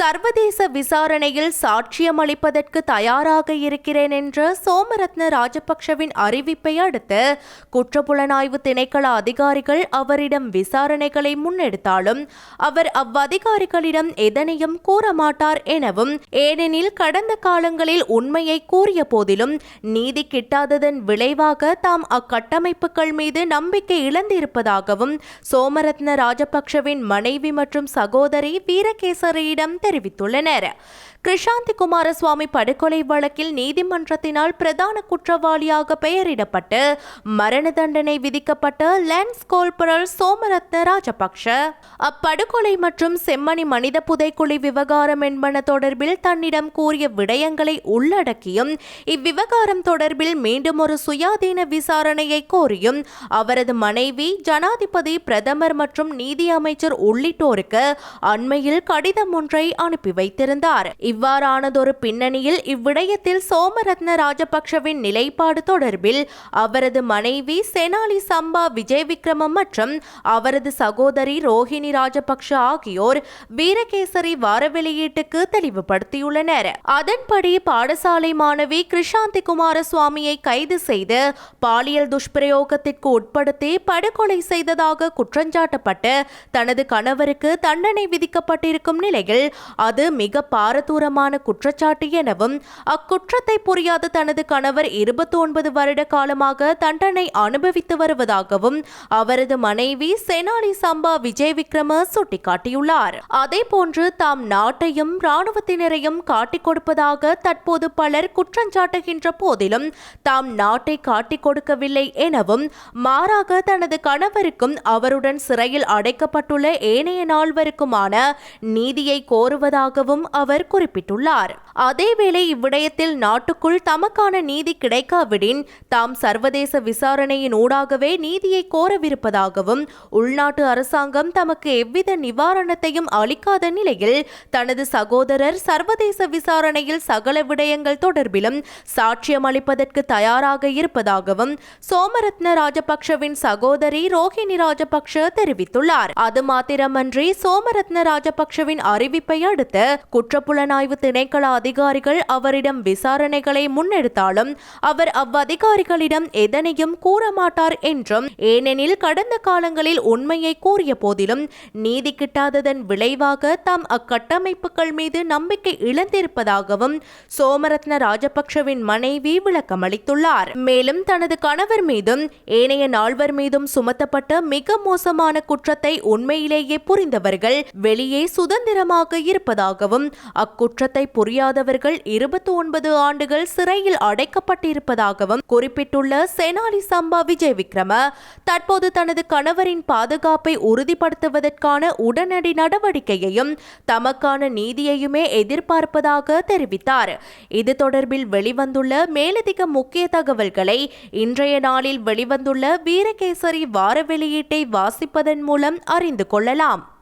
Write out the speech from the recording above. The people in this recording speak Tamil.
சர்வதேச விசாரணையில் சாட்சியம் அளிப்பதற்கு தயாராக இருக்கிறேன் என்ற சோமரத்ன ராஜபக்ஷவின் அறிவிப்பை அடுத்து குற்றப்புலனாய்வு திணைக்கள அதிகாரிகள் அவரிடம் விசாரணைகளை முன்னெடுத்தாலும் அவர் அவ்வதிகாரிகளிடம் எதனையும் கூற மாட்டார் எனவும் ஏனெனில் கடந்த காலங்களில் உண்மையை கூறிய போதிலும் நீதி கிட்டாததன் விளைவாக தாம் அக்கட்டமைப்புகள் மீது நம்பிக்கை இழந்திருப்பதாகவும் சோமரத்ன ராஜபக்ஷவின் மனைவி மற்றும் சகோதரி வீரகேசரியிடம் தெரிவித்துள்ளனர். கிருஷாந்தி குமாரசுவாமி படுகொலை வழக்கில் நீதிமன்றத்தினால் பிரதான குற்றவாளியாக பெயரிடப்பட்டு மரண தண்டனை விதிக்கப்பட்ட லென்ஸ் கோல்பரல் சோமரத்ன ராஜபக்ஷ. அப்படுகொலை மற்றும் செம்மணி மனித புதைக்குழி விவகாரம் என்பன தொடர்பில் தன்னிடம் கூறிய விடயங்களை உள்ளடக்கியும் இவ்விவகாரம் தொடர்பில் மீண்டும் ஒரு சுயாதீன விசாரணையை கோரியும் அவரது மனைவி ஜனாதிபதி பிரதமர் மற்றும் நீதி அமைச்சர் உள்ளிட்டோருக்கு அண்மையில் கடிதம் ஒன்றை அனுப்பி வைத்திருந்தார். இவ்வாறானதொரு பின்னணியில் இவ்விடயத்தில் சோமரத்ன ராஜபக்ஷவின் நிலைப்பாடு தொடர்பில் அவரது மனைவி செனாலி சம்பா விஜய் விக்ரமம் மற்றும் அவரது சகோதரி ரோஹிணி ராஜபக்ஷ ஆகியோர் வீரகேசரி வார வெளியீட்டுக்கு தெளிவுபடுத்தியுள்ளனர். அதன்படி பாடசாலை மாணவி கிருஷாந்தி குமாரசுவாமியை கைது செய்து பாலியல் துஷ்பிரயோகத்திற்கு உட்படுத்தி படுகொலை செய்ததாக குற்றஞ்சாட்டப்பட்டு தனது கணவருக்கு தண்டனை விதிக்கப்பட்டிருக்கும் நிலையில் அது மிக கொடூரமான குற்றச்சாட்டு எனவும் அக்குற்றத்தை புரியாத தனது கணவர் இருபத்தி ஒன்பது வருட காலமாக தண்டனை அனுபவித்து வருவதாகவும் அவரது மனைவி செனாலி சம்பா விஜய் விக்ரம சுட்டிக்காட்டியுள்ளார். அதே போன்று தாம் நாட்டையும் இராணுவத்தினரையும் காட்டிக் கொடுப்பதாக தற்போது பலர் குற்றஞ்சாட்டுகின்ற போதிலும் தாம் நாட்டை காட்டிக் கொடுக்கவில்லை எனவும் மாறாக தனது கணவருக்கும் அவருடன் சிறையில் அடைக்கப்பட்டுள்ள ஏனைய நால்வருக்குமான நீதியை கோருவதாகவும் அவர் குறிப்பிட்டுள்ளார். அதேவேளை இவ்விடயத்தில் நாட்டுக்குள் தமக்கான நீதி கிடைக்காவிடின் தாம் சர்வதேச விசாரணையின் ஊடாகவே நீதியை கோரவிருப்பதாகவும் உள்நாட்டு அரசாங்கம் தமக்கு எவ்வித நிவாரணத்தையும் அளிக்காத நிலையில் தனது சகோதரர் சர்வதேச விசாரணையில் சகல விடயங்கள் தொடர்பிலும் சாட்சியம் அளிப்பதற்கு தயாராக இருப்பதாகவும் சோமரத்ன ராஜபக்ஷவின் சகோதரி ரோஹிணி ராஜபக்ஷ தெரிவித்துள்ளார். அது மாத்திரமன்றி சோமரத்ன ராஜபக்ஷவின் அறிவிப்பை அடுத்து குற்றப்புலனாய்வு திணைக்கள அதிகாரிகள் அவரிடம் விசாரணைகளை முன்னெடுத்தாலும் அவர் அவ்வதிகாரிகளிடம் எதனையும் கூற மாட்டார் என்றும் ஏனெனில் கடந்த காலங்களில் உண்மையை கூறிய போதிலும் நீதி கிட்டாததன் விளைவாக தாம் அக்கட்டமைப்புகள் மீது நம்பிக்கை இழந்திருப்பதாகவும் சோமரத்ன ராஜபக்ஷவின் மனைவி விளக்கமளித்துள்ளார் மேலும் தனது கணவர் மீதும் ஏனைய நால்வர் மீதும் சுமத்தப்பட்ட மிக மோசமான குற்றத்தை உண்மையிலேயே புரிந்தவர்கள் வெளியே சுதந்திரமாக இருப்பதாகவும் அக்குற்றத்தை புரியாத புரியாதவர்கள் இருபத்தி ஒன்பது ஆண்டுகள் சிறையில் அடைக்கப்பட்டிருப்பதாகவும் குறிப்பிட்டுள்ள செனாலி சம்பா விஜய் விக்ரம தற்போது தனது கணவரின் பாதுகாப்பை உறுதிப்படுத்துவதற்கான உடனடி நடவடிக்கையையும் தமக்கான நீதியையுமே எதிர்பார்ப்பதாக தெரிவித்தார். இது தொடர்பில் வெளிவந்துள்ள மேலதிக முக்கிய தகவல்களை இன்றைய நாளில் வெளிவந்துள்ள வீரகேசரி வார வெளியீட்டை வாசிப்பதன் மூலம் அறிந்து கொள்ளலாம்.